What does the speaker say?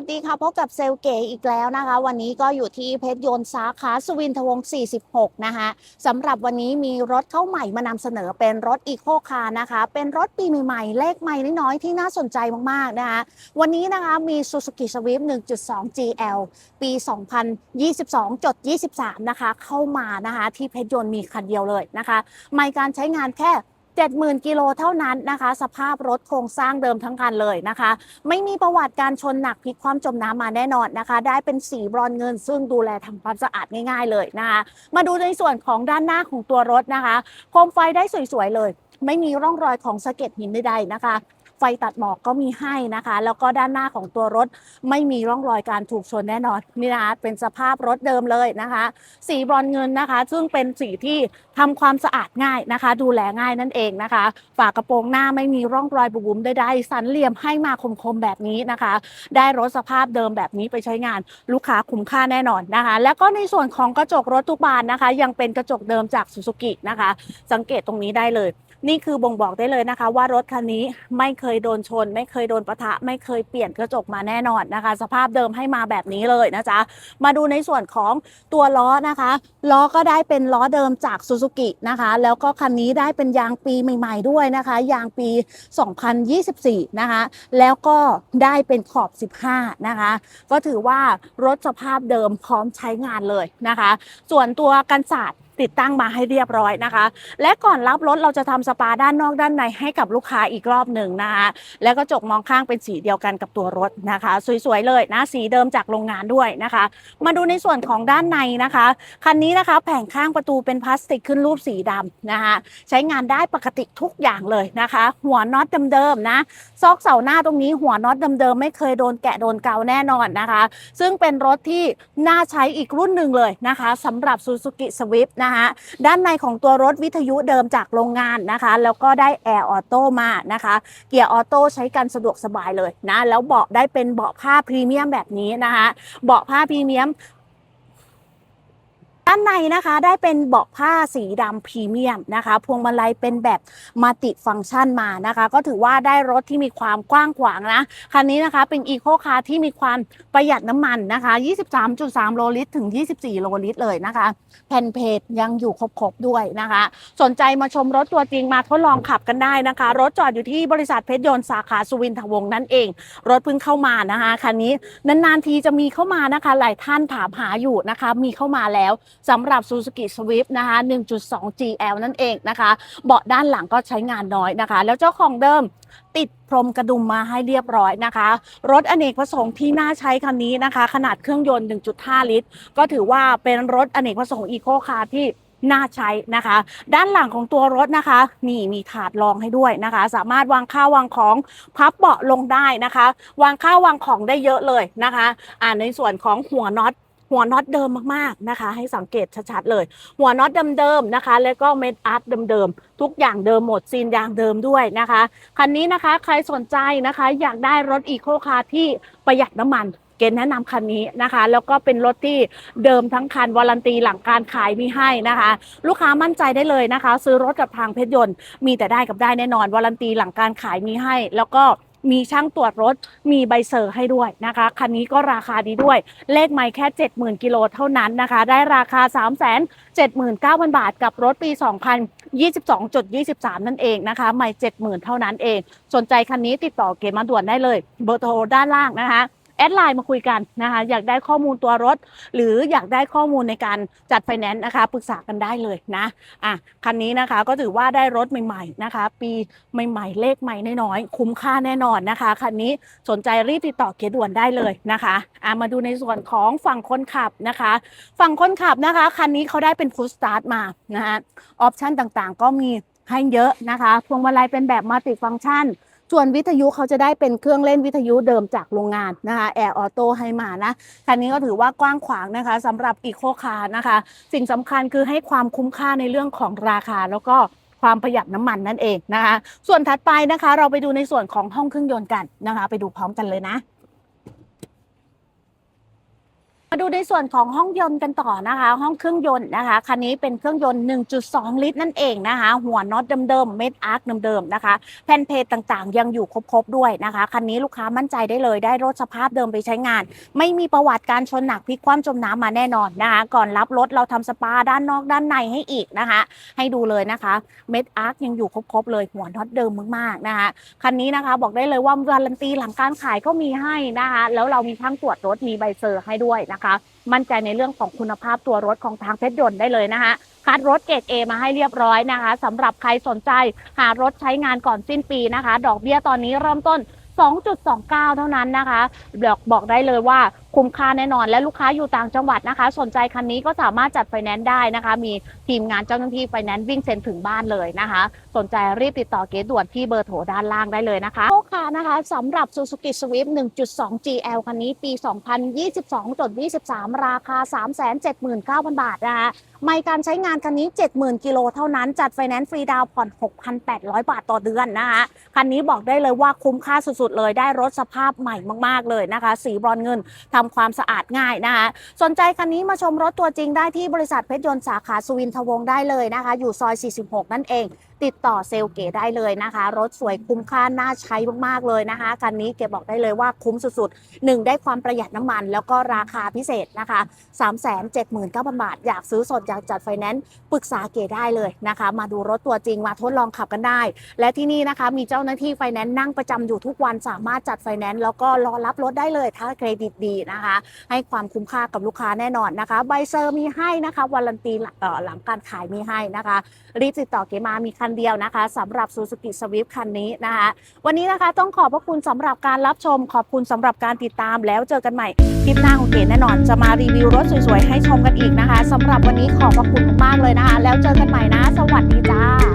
สดีค่ะพบกับเซลเก๋อีกแล้วนะคะ วันนี้ก็อยู่ที่เพชรยนต์สาขาสุวินทวงศ์46 นะคะสำหรับวันนี้มีรถเข้าใหม่มานำเสนอเป็นรถอีโคคาร์นะคะ เป็นรถปีใหม่ๆ เลขใหม่น้อยๆ ที่น่าสนใจมากๆนะคะวันนี้นะคะมี Suzuki Swift 1.2 GL ปี 2022จด23 นะคะ เข้ามานะคะ ที่เพชรยนต์มีคันเดียวเลยนะคะไม่การใช้งานแค่ 70,000 กิโลเท่านั้นนะคะ สภาพรถโครงสร้างเดิมทั้งคันเลยนะคะ ไม่มีประวัติการชนหนักพลิกความจมน้ำมาแน่นอนนะคะ ได้เป็นสีบรอนเงิน ซึ่งดูแลทำความสะอาดง่าย ๆ เลยนะคะ มาดูในส่วนของด้านหน้าของตัวรถนะคะ โคมไฟได้สวยๆเลย ไม่มีร่องรอยของสะเก็ดหินใดๆนะคะ ไฟตัดหมอกก็มีให้นะคะ แล้วก็ด้านหน้าของตัวรถไม่มีร่องรอยการถูกชนแน่นอนนี่นะคะเป็นสภาพรถเดิมเลยนะคะ สีบรอนเงินนะคะ ซึ่งเป็นสีที่ทำความสะอาดง่ายนะคะ ดูแลง่ายนั่นเองนะคะ ฝากระโปรงหน้าไม่มีร่องรอยบุ๋มใดๆสันเหลี่ยมให้มาคมๆแบบนี้นะคะ ได้รถสภาพเดิมแบบนี้ไปใช้งานลูกค้าคุ้มค่าแน่นอนนะคะ แล้วก็ในส่วนของกระจกรถทุกบานนะคะ ยังเป็นกระจกเดิมจากซูซูกินะคะ สังเกตตรงนี้ได้เลย นี่คือบ่งบอกได้เลยนะคะ ว่ารถคันนี้ไม่เคยยโดนชน ไม่เคยโดนปะทะ ไม่เคยเปลี่ยนกระจกมาแน่นอนนะคะ สภาพเดิมให้มาแบบนี้เลยนะจ๊ะ มาดูในส่วนของตัวล้อนะคะล้อก็ได้เป็นล้อเดิมจากซูซูกินะคะ แล้วก็คันนี้ได้เป็นยางปีใหม่ๆด้วยนะคะ ยางปี 2024 นะคะ แล้วก็ได้เป็นขอบ 15 นะคะ ก็ถือว่ารถสภาพเดิมพร้อมใช้งานเลยนะคะ ส่วนตัวกันศาสตร์ ติดตั้งมาให้เรียบร้อยนะคะ และก่อนรับรถเราจะทำสปาด้านนอกด้านในให้กับลูกค้าอีกรอบหนึ่งนะคะแล้วก็จกมองข้างเป็นสีเดียวกันกับตัวรถนะคะ สวยๆเลยนะสีเดิมจากโรงงานด้วยนะคะ มาดูในส่วนของด้านในนะคะคันนี้นะคะแผงข้างประตูเป็นพลาสติกขึ้นรูปสีดำนะคะใช้งานได้ปกติทุกอย่างเลยนะคะ หัวน็อตเดิมๆนะซอกเสาหน้าตรงนี้หัวน็อตเดิมๆไม่เคยโดนแกะโดนเกาแน่นอนนะคะ ซึ่งเป็นรถที่น่าใช้อีกรุ่นหนึ่งเลยนะคะสำหรับ Suzuki Swift นะคะด้านในของตัวรถวิทยุเดิมจากโรงงานนะคะ แล้วก็ได้แอร์ออโต้มานะคะ เกียร์ออโต้ใช้กันสะดวกสบายเลยนะ แล้วเบาะได้เป็นเบาะผ้าพรีเมียมแบบนี้นะคะ เบาะผ้าพรีเมียม ด้านในนะคะได้เป็นเบาะผ้าสีดำพรีเมียมนะคะ พวงมาลัยเป็นแบบมัลติฟังก์ชันมานะคะ ก็ถือว่าได้รถที่มีความกว้างขวางนะคันนี้นะคะเป็นอีโคคาร์ที่มีความประหยัดน้ำมันนะคะ 23.3 โลลิตรถึง 24 โลลิตรเลยนะคะ แผ่นเพจยังอยู่ครบๆด้วยนะคะ สนใจมาชมรถตัวจริงมาทดลองขับกันได้นะคะ รถจอดอยู่ที่บริษัทเพชรยนต์สาขาสุวินทวงศ์นั่นเอง รถเพิ่งเข้ามานะคะคันนี้นานๆทีจะมีเข้ามานะคะ หลายท่านถามหาอยู่นะคะ มีเข้ามาแล้วสำหรับ Suzuki Swift นะคะ 1.2 GL นั่นเองนะคะ เบาะด้านหลังก็ใช้งานน้อยนะคะ แล้วเจ้าของเดิมติดพรมกระดุมมาให้เรียบร้อยนะคะ รถอเนกประสงค์ที่น่าใช้คันนี้นะคะ ขนาดเครื่องยนต์ 1.5 ลิตร ก็ถือว่าเป็นรถอเนกประสงค์อีโคคาร์ที่น่าใช้นะคะ ด้านหลังของตัวรถนะคะ นี่มีถาดรองให้ด้วยนะคะ สามารถวางข้าววางของพับเบาะลงได้นะคะ วางข้าววางของได้เยอะเลยนะคะ อ่าในส่วนของหัวน็อต หัวน็อตเดิมมากๆนะคะ ให้สังเกตชัดๆเลย หัวน็อตเดิมๆนะคะ แล้วก็เม็ดอาร์ตเดิมๆทุกอย่างเดิมหมดซีนยางเดิมด้วยนะคะคันนี้นะคะใครสนใจนะคะ อยากได้รถอีโคคาร์ที่ประหยัดน้ำมันเกณฑ์แนะนำคันนี้นะคะ แล้วก็เป็นรถที่เดิมทั้งคันวารันตีหลังการขายมีให้นะคะ ลูกค้ามั่นใจได้เลยนะคะ ซื้อรถกับทางเพชรยนต์มีแต่ได้กับได้แน่นอนวารันตีหลังการขายมีให้ แล้วก็ มีช่างตรวจรถ มีใบเซอร์ให้ด้วยนะคะ คันนี้ก็ราคาดีด้วย เลขไม่แค่ 70,000 กิโลเท่านั้นนะคะ ได้ราคา 379,000 บาท กับรถปี 2022.23 นั่นเองนะคะ ไม่ 70,000 เท่านั้นเอง สนใจคันนี้ติดต่อเกมมาด่วนได้เลย เบอร์โทรด้านล่างนะคะ แอดไลน์มาคุยกันนะคะอยากได้ข้อมูลตัวรถ หรืออยากได้ข้อมูลในการจัดไฟแนนซ์นะคะปรึกษากันได้เลยนะอะคันนี้นะคะก็ถือว่าได้รถใหม่ๆนะคะ ปีใหม่ๆเลขใหม่น้อยๆคุ้มค่าแน่นอนนะคะคันนี้สนใจรีบติดต่อเกียร์ด่วนได้เลยนะคะอะมาดูในส่วนของฝั่งคนขับนะคะ ฝั่งคนขับนะคะคันนี้เขาได้เป็นฟู s สตาร์ทมานะคะออปชันต่างๆ ก็มีให้เยอะนะคะพวงมาลัยเป็นแบบมัลติฟัง c t ชัน ส่วนวิทยุเขาจะได้เป็นเครื่องเล่นวิทยุเดิมจากโรงงานนะคะแอร์ออโต้ให้มานะคันนี้ก็ถือว่ากว้างขวางนะคะสำหรับอีโคคาร์นะคะ สิ่งสำคัญคือให้ความคุ้มค่าในเรื่องของราคาแล้วก็ความประหยัดน้ำมันนั่นเองนะคะ ส่วนถัดไปนะคะ เราไปดูในส่วนของห้องเครื่องยนต์กันนะคะ ไปดูพร้อมกันเลยนะ มาดูในส่วนของห้องยนต์กันต่อนะคะ ห้องเครื่องยนต์นะคะคันนี้เป็นเครื่องยนต์ 1.2 ลิตรนั่นเองนะคะ หัวน็อตเดิมๆเม็ดอาร์คเดิมๆนะคะ แผ่นเพจต่างๆ ยังอยู่ครบๆด้วยนะคะคันนี้ลูกค้ามั่นใจได้เลยได้รถสภาพเดิมไปใช้งาน ไม่มีประวัติการชนหนักพลิกคว่ำจมน้ำมาแน่นอนนะคะ ก่อนรับรถเราทำสปาด้านนอกด้านในให้อีกนะคะ ให้ดูเลยนะคะเม็ดอาร์คยังอยู่ครบๆเลยหัวน็อตเดิมมากๆนะคะคันนี้นะคะบอกได้เลยว่าการันตีหลังการขายก็มีให้นะคะ แล้วเรามีทั้งตรวจรถมีใบเซอร์ให้ด้วยนะคะมั่นใจในเรื่องของคุณภาพตัวรถของทางเพชรยนต์ได้เลยนะคะคัดรถเกรด A มาให้เรียบร้อยนะคะสำหรับใครสนใจหารถใช้งานก่อนสิ้นปีนะคะ ดอกเบี้ยตอนนี้เริ่มต้น 2.29 เท่านั้นนะคะบอกบอกได้เลยว่าคุ้มค่าแน่นอน และลูกค้าอยู่ต่างจังหวัดนะคะ สนใจคันนี้ก็สามารถจัดไฟแนนซ์ได้นะคะ มีทีมงานเจ้าหน้าที่ไฟแนนซ์วิ่งเซ็นถึงบ้านเลยนะคะ สนใจรีบติดต่อเกดด่วนที่เบอร์โทรด้านล่างได้เลยนะคะโอคานะคะสำหรับ Suzuki Swift 1.2 GL คันนี้ปี 2022.23 ราคา 379,000 บาทนะคะไม่การใช้งานคันนี้ 70,000 กิโลเท่านั้น จัดไฟแนนซ์ฟรีดาวน์ผ่อน 6,800 บาทต่อเดือนนะคะ คันนี้บอกได้เลยว่าคุ้มค่าสุดๆเลยได้รถสภาพใหม่มาก ๆ เลยนะคะ สีบรอนเงินทำความสะอาดง่ายนะคะสนใจคันนี้มาชมรถตัวจริงได้ที่บริษัทเพชรยนต์สาขาสุวินทวงศ์ได้เลยนะคะ อยู่ซอย 46 นั่นเอง ติดต่อเซลเก๋ได้เลยนะคะ รถสวยคุ้มค่าน่าใช้มากๆเลยนะคะคันนี้เก๋บอกได้เลยว่าคุ้มสุดๆ 1 ได้ความประหยัดน้ำมัน แล้วก็ราคาพิเศษนะคะ379,000 บาท อยากซื้อสดอยากจัดไฟแนนซ์ปรึกษาเก๋ได้เลยนะคะ มาดูรถตัวจริงมาทดลองขับกันได้ และที่นี่นะคะมีเจ้าหน้าที่ไฟแนนซ์นั่งประจำอยู่ทุกวันสามารถจัดไฟแนนซ์แล้วก็รอรับรถได้เลยถ้าเครดิตดีนะคะ ให้ความคุ้มค่ากับลูกค้าแน่นอนนะคะ ใบเซอร์มีให้นะคะวารันตีหลังการขายมีให้นะคะ รีบติดต่อเก๋มามีคันเดียวนะคะสำหรับ Suzuki Swift คันนี้นะคะ วันนี้นะคะต้องขอบพระคุณสำหรับการรับชม ขอบคุณสำหรับการติดตามแล้วเจอกันใหม่ คลิปหน้าของเก๋แน่นอน จะมารีวิวรถสวยๆ ให้ชมกันอีกนะคะสำหรับวันนี้ขอบพระคุณมากๆเลยนะคะ แล้วเจอกันใหม่นะ สวัสดีจ้า